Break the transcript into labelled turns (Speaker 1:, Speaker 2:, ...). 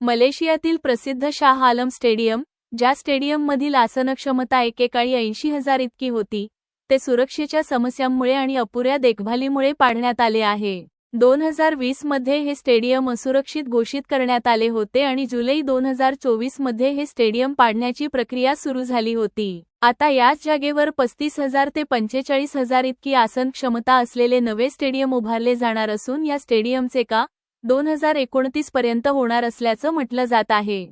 Speaker 1: मलेशियातील प्रसिद्ध शाह आलम स्टेडियम ज्या स्टेडियममधील आसनक्षमता एकेकाळी ऐंशी हजार इतकी होती ते सुरक्षेच्या समस्यांमुळे आणि अपुऱ्या देखभालीमुळे पाडण्यात आले आहे. दोन हजार वीसमध्ये हे स्टेडियम असुरक्षित घोषित करण्यात आले होते आणि जुलै दोन हजार चोवीसमध्ये हे स्टेडियम पाडण्याची प्रक्रिया सुरू झाली होती. आता याच जागेवर पस्तीस हजार ते पंचेचाळीस हजार इतकी आसन क्षमता असलेले नवे स्टेडियम उभारले जाणार असून या स्टेडियमचे का दोन हजार एकोणतीस पर्यंत होणार असल्याचं म्हटलं जात आहे.